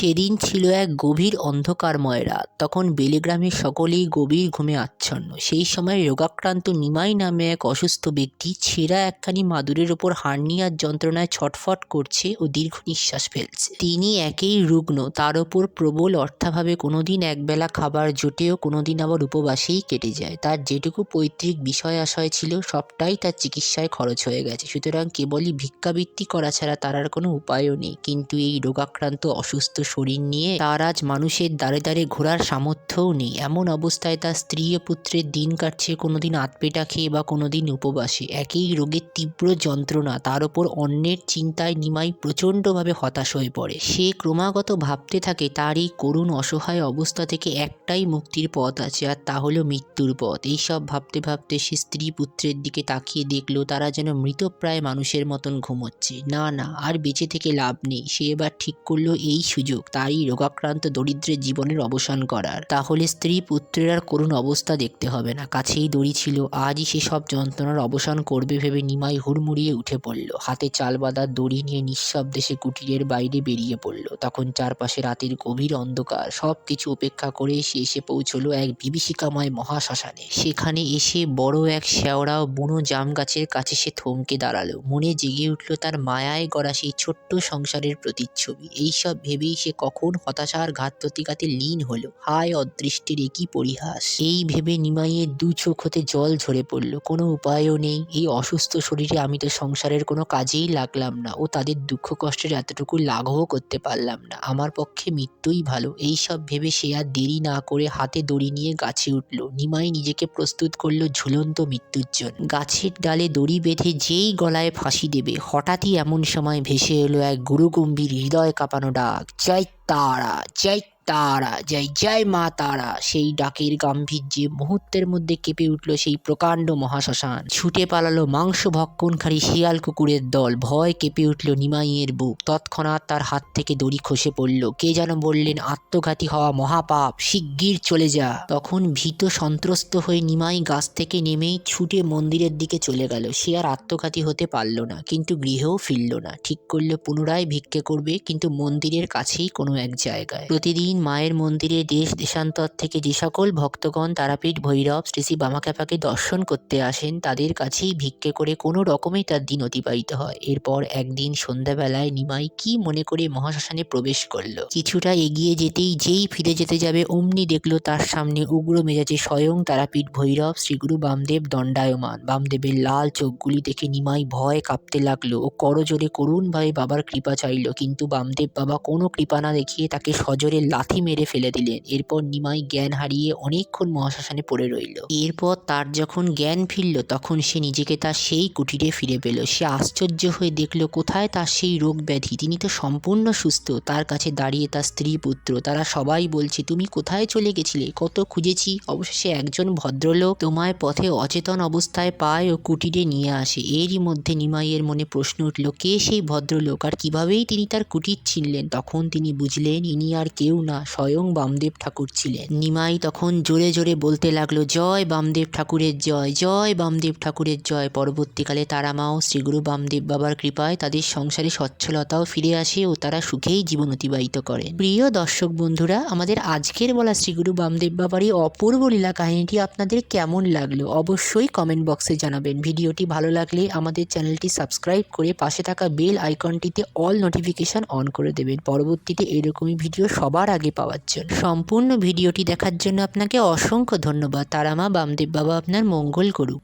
সেদিন ছিল এক গভীর অন্ধকারময় রাত। তখন বেলেগ্রামের সকলেই গভীর ঘুমে আচ্ছন্ন। সেই সময় রোগাক্রান্ত নিমাই নামে এক অসুস্থ ব্যক্তি ছেঁড়া একখানি মাদুরের ওপর হার্নিয়ার যন্ত্রণায় ছটফট করছে ও দীর্ঘ নিঃশ্বাস ফেলছে। তিনি একেই রুগ্ন, তার ওপর প্রবল অর্থাভাবে কোনোদিন একবেলা খাবার জোটেও কোনোদিন আবার উপবাসেই কেটে যায়। তার যেটুকু পৈতৃক বিষয় আশয় ছিল, সবটাই তার চিকিৎসায় খরচ হয়ে গেছে। সুতরাং কেবলই ভিক্ষাবৃত্তি করা ছাড়া তার আর কোনো উপায়ও নেই। কিন্তু এই রোগাক্রান্ত অসুস্থ শরীর নিয়ে তার আজ মানুষের দ্বারে দ্বারে ঘোরার সামর্থ্যও নেই। এমন অবস্থায় তার স্ত্রী ও পুত্রের দিন কাটছে, কোনোদিন আতপেটা খেয়ে বা কোনোদিন উপবাসে। একই রোগের তীব্র যন্ত্রণা তার ওপর অন্যের চিন্তায় নিমাই প্রচণ্ডভাবে হতাশ হয়ে পড়ে। সে ক্রমাগত ভাবতে থাকে, তার এই করুণ অসহায় অবস্থা থেকে একটাই মুক্তির পথ আছে, আর তা হলো মৃত্যুর পথ। এইসব ভাবতে ভাবতে সে স্ত্রী পুত্রের দিকে তাকিয়ে দেখল, তারা যেন মৃতপ্রায় মানুষের মতন ঘুমোচ্ছে। না না, আর বেঁচে থেকে লাভ নেই। সে এবার ঠিক করল, এই সুযোগ। তারই রোগাক্রান্ত দরিদ্রের জীবনের অবসান করার। তাহলে স্ত্রী পুত্রের আর করুণ অবস্থা দেখতে হবে না। কাছেই দড়ি ছিল, আজই সে সব যন্ত্রণার অবসান করবে ভেবে নিমাই হুড়মুড়িয়ে উঠে পড়ল। হাতে চাল বাঁধার দড়ি নিয়ে নিঃশব্দে সে কুটিরের বাইরে বেরিয়ে পড়ল। তখন চারপাশে রাতের গভীর অন্ধকার সব কিছু উপেক্ষা করে সে এসে পৌঁছলো এক বিভীষিকাময় মহাশ্মশানে। সেখানে এসে বড় এক শেওড়া বুনো জাম গাছের কাছে সে থমকে দাঁড়াল। মনে জেগে উঠল তার মায়ায় গড়া সেই ছোট্ট সংসারের প্রতিচ্ছবি। এইসব ভেবেই সে কখন হতাশার ঘাত প্রতিঘাতে লীন হলো। হায় অদৃষ্টির একই পরিহাস। এই ভেবে নিমাইয়ের দু চোখ হতে জল ঝরে পড়ল। কোনো উপায়ও নেই। এই অসুস্থ শরীরে আমি তো সংসারের কোনো কাজেই লাগলাম না ও তাদের দুঃখ কষ্টের এতটুকু লাঘবও করতে পারলাম না। আমার পক্ষে মৃত্যুই ভালো। এই সব ভেবে সে আর দেরি না করে হাতে দড়ি নিয়ে গাছে উঠল। নিমাই নিজেকে প্রস্তুত করল ঝুলন্ত মৃত্যুর জন্য। গাছের ডালে দড়ি বেঁধে যেই গলায় ফাঁসি দেবে, হঠাৎই এমন সময় ভেসে এলো এক গুরুগম্ভীর হৃদয় কাঁপানো ডাক। জয় いったら、じゃい。তারা, জয় জয় মা তারা, সেই ডাকের গাম্ভীর্যে মুহূর্তের মধ্যে কেঁপে উঠল সেই প্রকাণ্ড মহাশ্মশান। ছুটে পালালো মাংস ভক্ষণকারী শিয়াল কুকুরের দল। ভয় কেঁপে উঠল নিমাইয়ের বুক। তৎক্ষণাৎ তার হাত থেকে দড়ি খসে পড়ল। কে যেন বললেন, আত্মঘাতী হওয়া মহাপাপ, শিগগির চলে যা। তখন ভীত সন্ত্রস্ত হয়ে নিমাই গাছ থেকে নেমেই ছুটে মন্দিরের দিকে চলে গেল। সে আর আত্মঘাতী হতে পারল না, কিন্তু গৃহেও ফিরল না। ঠিক করল পুনরায় ভিক্ষে করবে, কিন্তু মন্দিরের কাছেই কোনো এক জায়গায়। প্রতিদিন মায়ের মন্দিরে দেশ, দেশান্তর থেকে যে সকল ভক্তগণ, তারাপীঠ, ভৈরব, শ্রী শ্রী বামাখ্যাপাকে দর্শন করতে আসেন, তাদের কাছেই ভিক্ষে করে কোনো রকমেই তার দিন অতিবাহিত হয়। এরপর একদিন সন্ধ্যাবেলায় নিমাই কি মনে করে মহাশ্মশানে প্রবেশ করল। কিছুটা এগিয়ে যেতেই যেই ফিরে যেতে যাবে, অমনি দেখল তার সামনে উগ্র মেজাজে স্বয়ং তারাপীঠ, ভৈরব শ্রীগুরু বামদেব দণ্ডায়মান। বামদেবের লাল চোখগুলি দেখে নিমাই ভয় কাঁপতে লাগল ও করজোরে করুণভাবে বাবার কৃপা চাইল। কিন্তু বামদেব বাবা কোনো কৃপা না দেখিয়ে তাকে সজোরে লাথি মেরে ফেলে দিলেন। এরপর নিমাই জ্ঞান হারিয়ে অনেকক্ষণ মহাশ্মশানে পড়ে রইল। এরপর তার যখন জ্ঞান ফিরল, তখন সে নিজেকে তার সেই কুটিরে ফিরে পেল। সে আশ্চর্য হয়ে দেখল, কোথায় তার সেই রোগ ব্যাধি? তিনি তো সম্পূর্ণ সুস্থ। তার কাছে দাঁড়িয়ে তার স্ত্রী পুত্র, তারা সবাই বলছে, তুমি কোথায় চলে গেছিলে? কত খুঁজেছি? অবশেষে একজন ভদ্রলোক তোমায় পথে অচেতন অবস্থায় পায় ও কুটিরে নিয়ে আসে। এরই মধ্যে নিমাইয়ের মনে প্রশ্ন উঠল, কে সেই ভদ্রলোক? আর কিভাবেই তিনি তার কুটির ছিনলেন? তখন তিনি বুঝলেন, ইনি আর কেউ না, স্বয়ং বামদেব ঠাকুর ছিলেন। নিমাই তখন জোরে জোরে বলতে লাগল, জয় বামদেব ঠাকুরের জয় জয় বামদেব ঠাকুরের জয়। পরবর্তীকালে তারা মাও শ্রীগুরু বামদেব বাবার কৃপায় তাদের সংসারে সচ্ছলতাও ফিরে আসে ও তারা সুখেই জীবন অতিবাহিত করেন। প্রিয় দর্শক বন্ধুরা, আমাদের আজকের বলা শ্রীগুরু বামদেব বাবার এই অপূর্ব লীলা কাহিনীটি আপনাদের কেমন লাগল অবশ্যই কমেন্ট বক্সে জানাবেন। ভিডিওটি ভালো লাগলে আমাদের চ্যানেলটি সাবস্ক্রাইব করে পাশে থাকা বেল আইকনটিতে অল নোটিফিকেশন অন করে দেবেন। পরবর্তীতে এরকমই ভিডিও সবার আগে পাওয়ার জন্য। সম্পূর্ণ ভিডিওটি দেখার জন্য আপনাকে অসংখ্য ধন্যবাদ। তারা মা বামদেব বাবা আপনার মঙ্গল করুক।